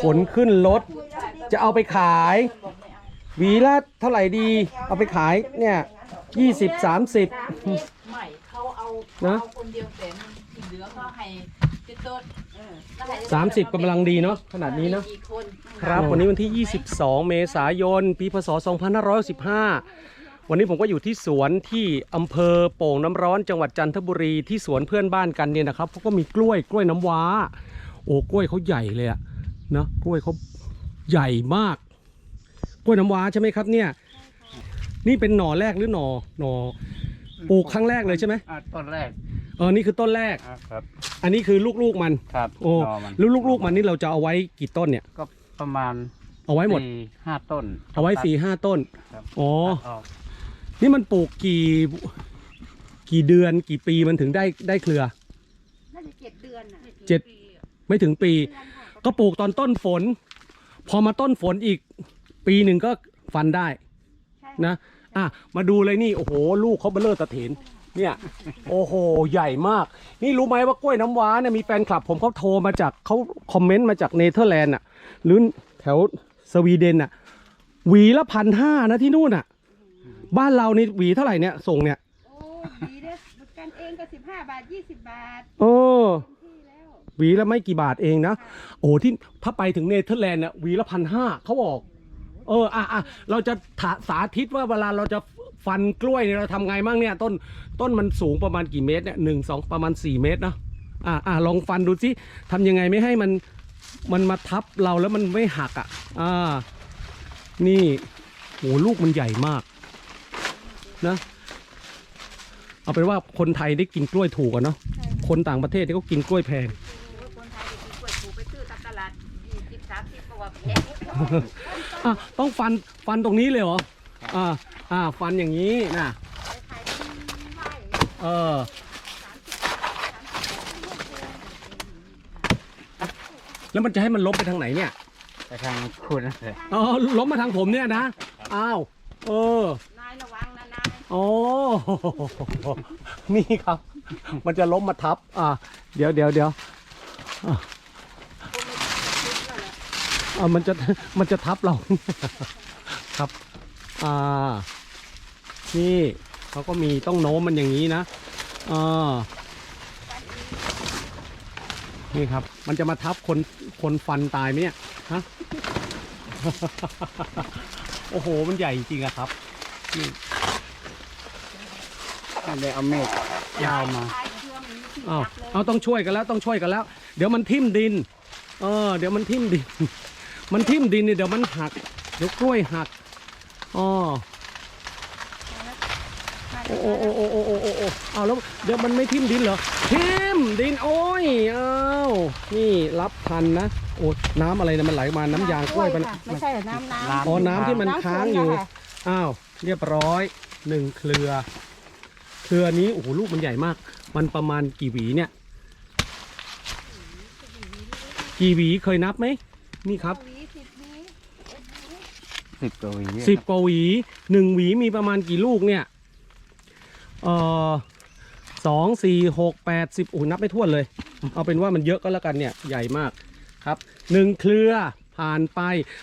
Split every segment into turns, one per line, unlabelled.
ขนขึ้นรถ จะเอาไปขายหวีละเท่าไหร่ดี เอาไปขายเนี่ยยี่สิบสามสิบ
ใหม่เขาเอา
นะ
เอาคนเดียวแต่มันที่เหลือก็ให้เจ๊ต้นแล้วให้
สามสิบกำลังดีเนาะขนาดนี้เนาะ
กี่คน
ครับวันนี้วันที่ 22 เมษายน ปีพศ 2515 วันนี้ผมก็อยู่ที่สวนที่อำเภอโป่งน้ำร้อนจังหวัดจันทบุรีที่สวนเพื่อนบ้านกันเนี่ยนะครับเขาก็มีกล้วยกล้วยน้ำว้า โอ้กล้วยเขาใหญ่เลยอะ เนาะกล้วยเขาใหญ่มาก กล้วยน้ำว้าใช่ไหมครับเนี่ย นี่เป็นหน่อแรกหรือหน่อหน่อปลูกครั้งแรกเลยใช่ไหม
อ่าต้นแรก
เออนี่คือต้นแรก
อ่าครับ
อันนี้คือลูกๆมัน
ครับ
โอ้
หน่อมัน
แล้วลูกๆมันนี่เราจะเอาไว้กี่ต้นเนี่ย
ก็ประมาณ
เอาไว้หมด
สี่ห้าต้น
เอาไว้สี่ห้าต้น
ครับ
อ๋อ
ตัดออก
นี่มันปลูกกี่กี่เดือนกี่ปีมันถึงได้ได้เครือ
น่าจะเจ็ดเดือนน่ะ
เจ็ด ไม่ถึงปี
เดือนค่ะ
ก็ปลูกตอนต้นฝน พอมาต้นฝนอีก ปีหนึ่งก็ฟันได้
ใช่
นะอะมาดูเลยนี่โอ้โห ลูกเขาเบลเลอร์ตะเถนเนี่ย โอ้โห ใหญ่มาก นี่รู้ไหมว่ากล้วยน้ำว้าเนี่ยมีแฟนคลับผมเขาโทรมาจากเขาคอมเมนต์มาจากเนเธอร์แลนด์อะ หรือแถวสวีเดนอะ หวีละพันห้านะที่นู่นอะ บ้านเรานี่หวีเท่าไหร่เนี่ยส่งเนี่ย
โอ้ดีเด้อกันเองก็สิบห้าบาทยี่สิบบาท
เออ
เต็มที่แล้ว
หวีละไม่กี่บาทเองนะ โอ้ที่ถ้าไปถึงเนเธอร์แลนด์น่ะหวีละพันห้าเขาบอก เอออะอะเราจะาสาธิตว่าเวลาเราจะฟันกล้วยเนี่ยเราทำไงบ้างเนี่ยต้นต้นมันสูงประมาณกี่เมตรเนี่ยหนึ่งสองประมาณสี่เมตรนะอะอะลองฟันดูสิทำยังไงไม่ให้มันมันมาทับเราแล้วมันไม่หักอะอ่านี่โหลูกมันใหญ่มากนะเอาเป็นว่าคนไทยได้กินกล้วยถูกอะเนาะ
ใช่ค่ะ
คนต่างประเทศที่เขากินกล้วยแพง
อะ
ต้องฟันฟันตรงนี้เลยเหรออ่าอ่าฟันอย่างนี้นะ
ขายเป็นไม้
เออแล้วมันจะให้มันล้มไปทางไหนเนี่ย
ไปทางคุณนั่นเลย
อ๋อล้มมาทางผมเนี่ยนะอ้าวเออ
นายระวังนะนาย
โอ้นี่ครับ มันจะล้มมาทับ อ่า เดี๋ยวเดี๋ยวเดี๋ยว อะอ่ามันจะมันจะทับเรา ครับ อ่า นี่เขาก็มีต้องโน้มมันอย่างนี้นะอ่านี่ครับ มันจะมาทับคนคนฟันตายไหมเนี่ยฮะโอ้โห มันใหญ่จริงอะครับนี่
ไม่ได้เอาเมฆยาวมา
เครื่องมีที่
อ้าว
ตักเลย
เอาต้องช่วยกันแล้วต้องช่วยกันแล้ว เดี๋ยวมันทิ่มดิน เออ เดี๋ยวมันทิ่มดิน มันทิ่มดินเนี่ยเดี๋ยวมันหัก เดี๋ยวกล้วยหักอ๋อโอ้โอ้โอ้โอ้โอ้โอ้โอ้เอาแล้วเดี๋ยวมันไม่ทิ่มดินเหรอทิ่มดินโอ้ยอ้าวนี่รับทันนะโอ้น้ำอะไรนะมันไหลมาน้ำยางกล้วยมัน
ค่ะไม่ใช่อน้ำน้ำ
อ๋อน้ำที่มันค้างอยู่อ้าวเรียบร้อยหนึ่งเครือ เครือนี้โอ้โหลูกมันใหญ่มาก มันประมาณกี่หวีเนี่ย กี่หวีเคยนับไหมนี่ครับ
สิบหวี
สิบกว่าหวี
สิบกว่าหวีหนึ่งหวีมีประมาณกี่ลูกเนี่ยเออสองสี่หกแปดสิบโอ้โหนับไม่ถ้วนเลย เอาเป็นว่ามันเยอะก็แล้วกันเนี่ยใหญ่มากครับหนึ่งเครือผ่านไป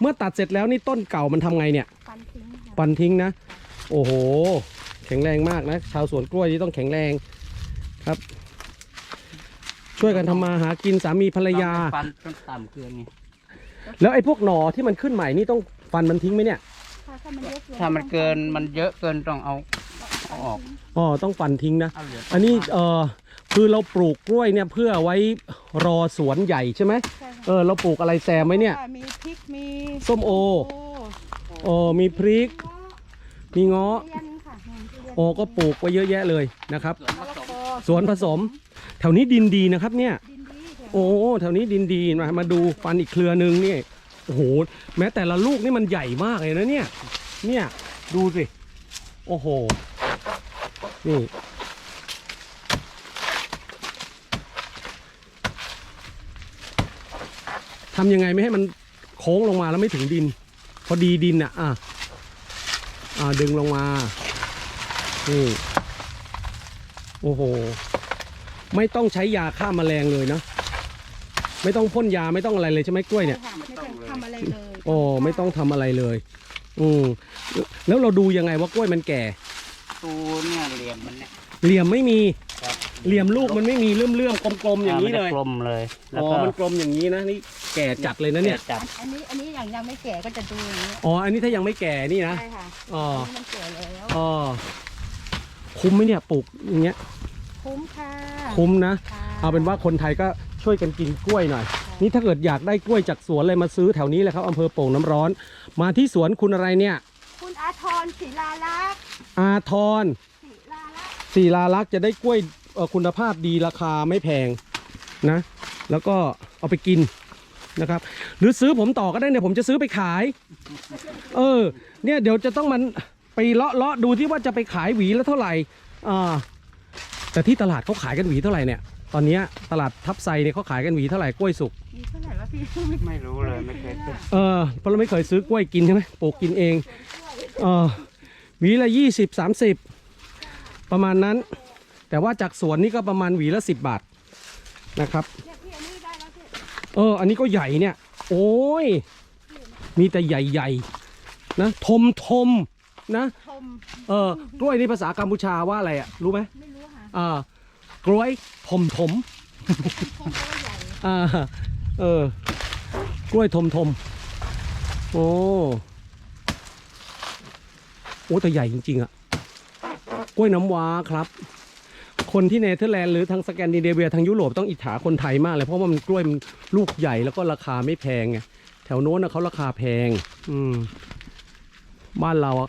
เมื่อตัดเสร็จแล้วนี่ต้นเก่ามันทำไงเนี่ย
ฟันทิ้งค่ะ
ปันทิ้งนะ โอ้โห แข็งแรงมากนะ ชาวสวนกล้วยนี่ต้องแข็งแรงครับ ช่วยกันทำมาหากินสามีภรรยา
ฟันต้นต่ำเกลือนี่
แล้วไอ้พวกหน่อที่มันขึ้นใหม่นี่ต้อง ฟันมันทิ้งไหมเนี่ย
ถ้าถ้ามันเยอะเกิน
ถ้ามันเกินมันเยอะเกินต้องเอาเอาออก
อ๋อ ต้องฟันทิ้งนะ
เอาเหลือ
อันนี้เออคือเราปลูกกล้วยเนี่ยเพื่อไว้รอสวนใหญ่ใช่ไหม
ใช่ค่ะ
เออเราปลูกอะไรแซมไหมเนี่ย
มีพริก มี
ส้มโอ โอ้มีพริก มีเงาะ
ทุเรียนค่ะทุเรียน
โอ้ก็ปลูกไว้เยอะแยะเลยนะครับ
ส่วนผสม
สวนผสม แถวนี้ดินดีนะครับเนี่ย
ดินดีค่ะ
โอ้ แถวนี้ดินดีมามาดูฟันอีกเครือหนึ่งนี่ โอ้โหแม้แต่ละลูกนี่มันใหญ่มากเลยนะเนี่ย เนี่ยดูสิ โอ้โห นี่ ทำยังไงไม่ให้มันโค้งลงมาแล้วไม่ถึงดิน พอดีดินอะ อะอ่าดึงลงมา นี่ โอ้โห ไม่ต้องใช้ยาฆ่าแมลงเลยนะ ไม่ต้องพ่นยาไม่ต้องอะไรเลยใช่ไหมกล้วยเนี่ย
ไม่ ทำอะไรเลย
โอ้ไม่ต้องทำอะไรเลย อืมแล้วเราดูยังไงว่ากล้วยมันแก่
ตูเนี่ยเหลี่ยมมันเนี่ย
เหลี่ยมไม่มี
ครับ
เหลี่ยมลูกมันไม่มีเลื่อมเลื่อมๆกลมๆอย่างนี้เลย
มัจะกลมเลยแล้ว
อ๋อ
ก็
มันกลมอย่างนี้นะนี่แก่จัดเลยนะเนี่ย
จับ
อันนี้อันนี้อย่างยังไม่แก่ก็จะดูอย่างนี้
อ๋ออันนี้ถ้ายังไม่แก่นี่นะ
ใช่ค่ะ
อ๋อ
อันนี้มันแก่แล้ว
อ๋อคุ้มไหมเนี่ยปลูกอย่างเงี้ย
คุ้มค่ะ
คุ้มนะ
ค่ะ
เอาเป็นว่าคนไทยก็ช่วยกันกินกล้วยหน่อย นี่ถ้าเกิดอยากได้กล้วยจากสวนเลยมาซื้อแถวนี้เลยครับอำเภอโป่งน้ำร้อน มาที่สวนคุณอะไรเนี่ย
คุณอาทรศิลาลักษณ์
อาทร
ศิลาลักษณ์
ศิลาลักษณ์จะได้กล้วยเอ่อคุณภาพดีราคาไม่แพงนะ แล้วก็เอาไปกินนะครับ หรือซื้อผมต่อก็ได้เนี่ยผมจะซื้อไปขาย เออ เนี่ยเดี๋ยวจะต้องมันไปเลาะเลาะดูที่ว่าจะไปขายหวีแล้วเท่าไหร่อ่าแต่ที่ตลาดเขาขายกันหวีเท่าไหร่เนี่ย ตอนเนี้ยตลาดทับไซเนี่ยเขาขายกันหวีเท่าไหร่กล้วยสุก
มีเท่าไหร่วะพี่
ไม่รู้เลยไม่เคยเป็น
เออเพราะเราไม่เคยซื้อกล้วยกินใช่ไหมปลูกกินเองเออหวีละยี่สิบสามสิบประมาณนั้น แต่ว่าจากสวนนี่ก็ประมาณหวีละสิบบาทนะครับ
เนี่ยพี่อันนี้ได้แล้วพี่
เออ อันนี้ก็ใหญ่เนี่ย โอ้ย มีแต่ใหญ่ๆนะทมทมๆนะ
ชม
เออกล้วยนี่ภาษากัมพูชาว่าอะไรอะรู้ไหม
ไม่รู้ค่ะ
อ่า กล้วยทมทม
ชมก็ว่าใหญ่
ๆอ่าเออกล้วยทมทมๆโอ้โอ้แต่ใหญ่จริง ๆอะกล้วยน้ำว้าครับ คนที่เนเธอร์แลนด์หรือทางสแกนดิเนเวียทางยุโรปต้องอิจฉาคนไทยมากเลยเพราะว่ามันกล้วยมันลูกใหญ่แล้วก็ราคาไม่แพงไงแถวโน้นนะเขาราคาแพง อืม บ้านเราอะ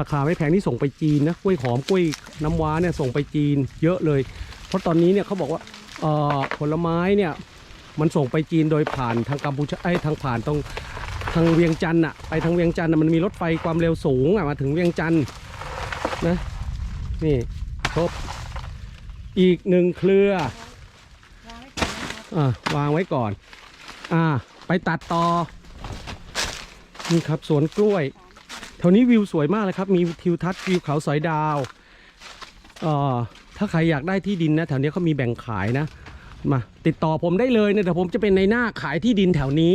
ราคาไม่แพงที่ส่งไปจีนนะกล้วยหอมกล้วยน้ำว้าเนี่ยส่งไปจีน เยอะเลย เพราะตอนนี้เนี่ยเขาบอกว่าผลไม้เนี่ยมันส่งไปจีนโดยผ่านทางกัมพูชาไอ้ทางผ่านตรงทางเวียงจันทร์อะไปทางเวียงจันทร์มันมีรถไฟความเร็วสูงอะมาถึงเวียงจันทร์นะนี่ครบอีกหนึ่งเครือ
วางไว้ก่อน
อ่าวางไว้ก่อนอ่าไปตัดต่อนี่ครับสวนกล้วยแถวนี้วิวสวยมากเลยครับ มีทิวทัศน์วิวเขาสอยดาวอ่อ ถ้าใครอยากได้ที่ดินนะแถวนี้เขามีแบ่งขายนะ มาติดต่อผมได้เลยเนี่ยเดี๋ยวผมจะเป็นในหน้าขายที่ดินแถวนี้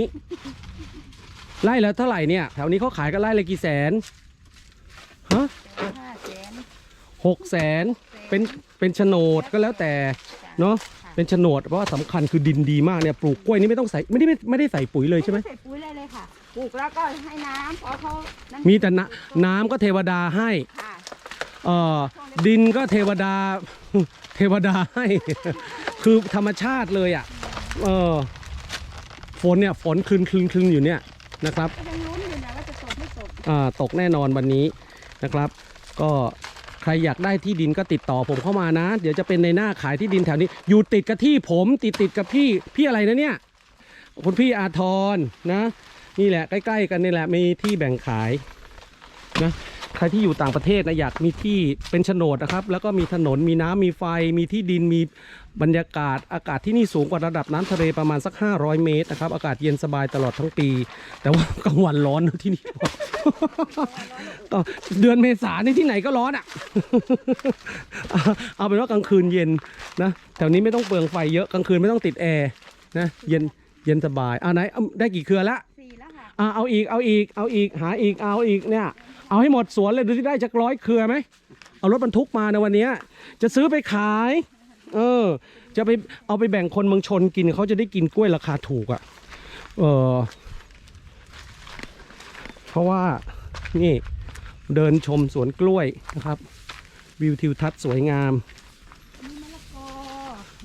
ไล่แล้วเท่าไหร่เนี่ย แถวนี้เขาขายกันไล่เลยกี่แสนฮะ
ห้าแสน
หกแสนเป็นเป็นโฉนดก็แล้วแต่เนาะเป็นโฉนดเพราะว่าสำคัญคือดินดีมากเนี่ยปลูกกล้วยนี่ไม่ต้องใส่ไม่ได้ไม่ไม่ได้ใส่ปุ๋ยเลยใช่ไหม
ใส่ปุ๋ยเลยเลยค่ะ ปลูกแล้วก็ให้น้ำพอเขานั่น
มีแต่น้ำน้ำก็เทวดาให้
ค่ะ
เอ่อดินก็เทวดาเทวดาให้ คือธรรมชาติเลยอะเออฝนเนี่ยฝนคลึนคลึนคลึนอยู่เนี่ยนะครับ
ยังลุ้นอยู่นะว่าจะตกไม่ตก
อ่าตกแน่นอนวันนี้นะครับ ก็ใครอยากได้ที่ดินก็ติดต่อผมเข้ามานะ เดี๋ยวจะเป็นในหน้าขายที่ดินแถวนี้ อยู่ติดกับที่ผมติดติดกับพี่พี่อะไรนะเนี่ยคุณพี่อาทรนะ นี่แหละใกล้ ๆ กันนี่แหละมีที่แบ่งขายนะ ใครที่อยู่ต่างประเทศนะอยากมีที่เป็นโฉนดนะครับ แล้วก็มีถนนมีน้ำมีไฟ มีที่ดินมีบรรยากาศ อากาศที่นี่สูงกว่าระดับน้ำทะเลประมาณสัก 500 เมตรนะครับ อากาศเย็นสบายตลอดทั้งปี แต่ว่ากลางวันร้อนนะที่นี่ก็เดือนเมษาในที่ไหนก็ร้อนอะ เอาเป็นว่ากลางคืนเย็นนะแถวนี้ไม่ต้องเปลืองไฟเยอะกลางคืนไม่ต้องติดแอร์นะเย็นเย็นสบายอ่าไหนเอาได้กี่เครือละ
สี่แล้วค่ะ
อ่าเอาอีกเอาอีกเอาอีกหาอีกเอาอีกเนี่ย เอาให้หมดสวนเลยดูที่ได้จักร้อยเครือไหมเอารถบรรทุกมาในวันนี้จะซื้อไปขาย เออ จะไปเอาไปแบ่งคนเมืองชนกินเขาจะได้กินกล้วยราคาถูกอะ่ะ เออเพราะว่านี่เดินชมสวนกล้วยนะครับ วิวทิวทัศน์สวยงาม
นี่มะละกอ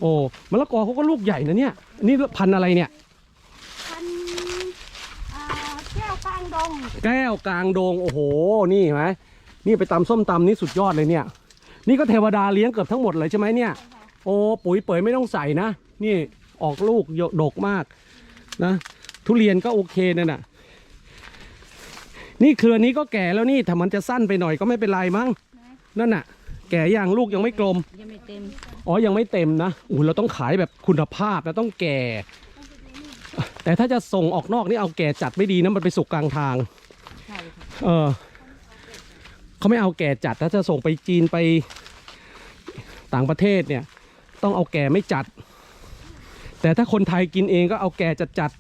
โอ้มะละกอเขาก็ลูกใหญ่นะเนี่ย นี่พันอะไรเนี่ย
พันธุ์อ่าแก้วกลางดง
แก้วกลางโดงโอ้โห นี่เห็นไหมนี่ไปตำส้มตำนี่สุดยอดเลยเนี่ย นี่ก็เทวดาเลี้ยงเกือบทั้งหมดเลยใช่ไหมเนี่ย โอ้ปุ๋ยเป๋ยไม่ต้องใส่นะ นี่ออกลูกเยอะดกมากนะ ทุเรียนก็โอเคนั่นน่ะ นี่เครือนี้ก็แก่แล้วนี่ถ้ามันจะสั้นไปหน่อยก็ไม่เป็นไรมั้งนั่นน่ะ แก่อย่างลูกยังไม่กลม
ยังไม่เต็ม
อ๋อยังไม่เต็มนะอู้เราต้องขายแบบคุณภาพนะต้องแก่ แต่ถ้าจะส่งออกนอกนี่เอาแก่จัดไม่ดีนะมันไปสุกกลางทาง
ใช่ค่ะ
เออเขาไม่เอาแก่จัดถ้าจะส่งไปจีนไปต่างประเทศเนี่ย ต้องเอาแก่ไม่จัด แต่ถ้าคนไทยกินเองก็เอาแก่จัด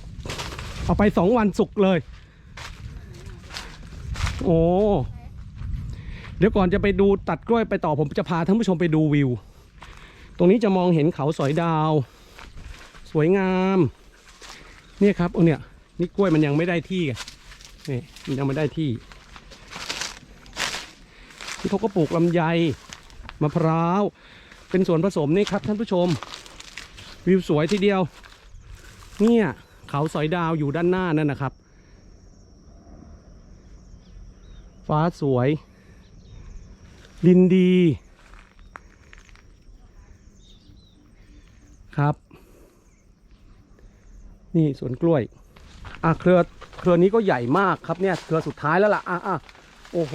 ๆเอาไปสองวันสุกเลย โอ้เดี๋ยวก่อนจะไปดูตัดกล้วยไปต่อผมจะพาท่านผู้ชมไปดูวิว ตรงนี้จะมองเห็นเขาสอยดาวส วยงาม เนี่ยครับเอาเนี่ยนี่กล้วยมันยังไม่ได้ที่ไงนี่มันยังไม่ได้ที่ที่เขาก็ปลูกลำไยมะพร้าว เป็นส่วนผสมนี่ครับท่านผู้ชม วิวสวยทีเดียว เนี่ยเขาสอยดาวอยู่ด้านหน้านั่นนะครับ ฟ้าสวย ดินดี ครับ นี่สวนกล้วย อะเครือเครือนี้ก็ใหญ่มากครับเนี่ยเครือสุดท้ายแล้วล่ะอะอะโอ้โห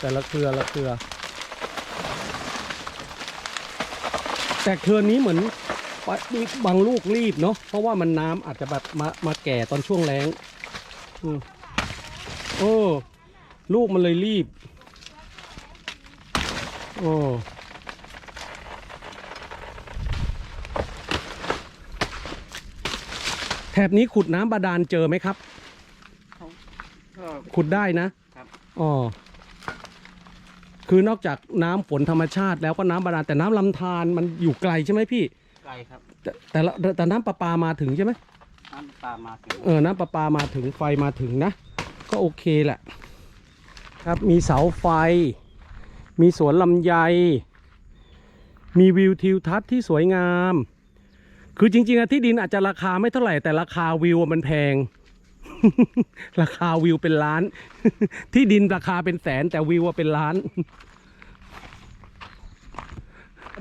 แต่ละเครือละเครือ แต่เครือนี้เหมือนบางลูกรีบเนาะเพราะว่ามันน้ำอาจจะแบบมามาแก่ตอนช่วงแล้งอืมโอ้ลูกมันเลยรีบโอ้แถ บนี้ขุดน้ำบาดาลเจอไหมครับ
ก็
ขุดได้นะครับ อ๋อ คือนอกจากน้ำฝนธรรมชาติแล้วก็น้ำบาดาลแต่น้ำลำธารมันอยู่ไกลใช่ไหมพี่
ไกลครับ
แต่แต่ละแต่น้ำประปามาถึงใช่ไหม
น้ำปลามาถึง
เออ น้ำประปามาถึงไฟมาถึงนะ ก็โอเคแหละ ครับมีเสาไฟ มีสวนลำไย มีวิวทิวทัศน์ที่สวยงาม คือจริงๆอะที่ดินอาจจะราคาไม่เท่าไหร่แต่ราคาวิวอะมันแพง ราคาวิวเป็นล้าน ที่ดินราคาเป็นแสนแต่วิวอะเป็นล้าน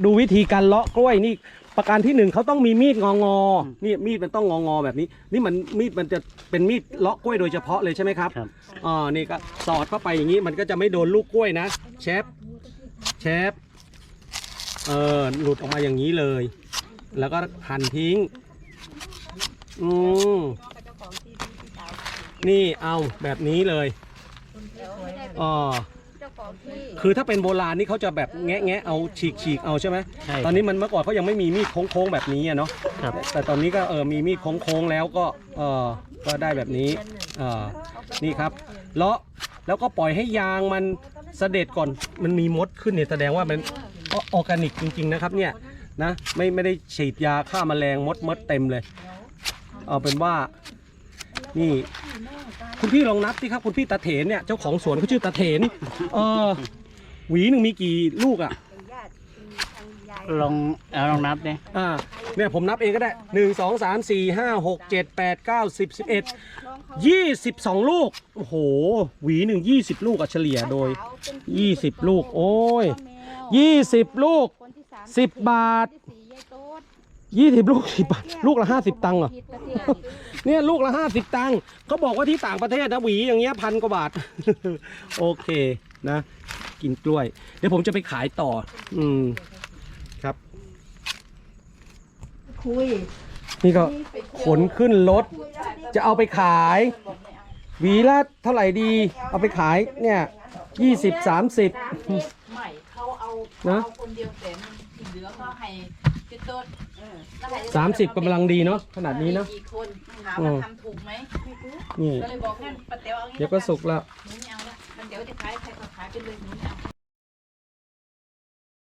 ดูวิธีการเลาะกล้วยนี่ ประการที่หนึ่งเขาต้องมีมีดงองอๆนี่มีดมันต้องงองอๆแบบนี้ นี่มันมีดมันจะเป็นมีดเลาะกล้วยโดยเฉพาะเลยใช่ไหมครับ
ครับ
อ่านี่ก็สอดเข้าไปอย่างนี้มันก็จะไม่โดนลูกกล้วยนะเชฟเชฟเออหลุดออกมาอย่างนี้เลย แล้วก็หั่นทิ้ง อืมนี่เอาแบบนี้เลยอ๋อ
เจ้าของที่
คือถ้าเป็นโบราณนี่เขาจะแบบแงะแงะเอาฉีกฉีกเอาใช่ไหม
ใช่
ตอนนี้มันเมื่อก่อนเขายังไม่มีมีดโค้งๆแบบนี้อะเนาะ
ครับ
แต่ตอนนี้ก็เออมีมีดโค้งๆแล้วก็เออก็ได้แบบนี้เออนี่ครับเลาะแล้วก็ปล่อยให้ยางมันเสด็จก่อนมันมีมดขึ้นเนี่ยแสดงว่ามันออร์แกนิกจริง ๆ นะครับเนี่ย นะไม่ไม่ได้ฉีดยาฆ่าแมลงมดมดเต็มเลย เอาเป็นว่านี่ คุณพี่ลองนับสิครับคุณพี่ตาเถนเนี่ยเจ้าของสวนเขาชื่อตาเถนเออหวีหนึ่งมีกี่ลูกอะ
เป็นญาติเป็นทางยาย
ลองเอาลองนับเนี่ย
อ่าเนี่ยผมนับเองก็ได้หนึ่งสองสามสี่ห้าหกเจ็ดแปดเก้าสิบสิบเอ็ด
น้องเขา
ยี่สิบสองลูก โอ้โห หวีหนึ่งยี่สิบลูกอะเฉลี่ยโดยยี่สิบลูก โอ้ยยี่สิบลูก
คนที่ สาม
สิบบาท
ที่สี่ยายโต๊ด
ยี่สิบลูกสิบบาท ลูกละห้าสิบตังค์เหรอ
ผิดประเทศ
เนี่ยลูกละห้าสิบตังค์เขาบอกว่าที่ต่างประเทศนะหวีอย่างเงี้ยพันกว่าบาท โอเคนะ กินกล้วย เดี๋ยวผมจะไปขายต่อ อืม ครับ
คุย
นี่ก็ขนขึ้นรถ จะเอาไปขายหวีละเท่าไหร่ดี เอาไปขายเนี่ยยี่สิบสามสิบ
ไม่เขาเอา
นะ
เอาคนเดียวแต่มันที่เห ลือก็ให้เจ๊ต้นแล้วให้
สามสิบกำลังดีเนาะขนาดนี้เนาะ
กี่คนถาม
อื
ว่ามทำถูกไหม
นี่
ก็เลยบอกงั้นป้าเต๋วเอางี้
เดี๋ยวก็สุกแล้ว
หนูไม่เอาละมันเดี๋ยวจะขายใครก็ขายไปเลยหนูไม่เอา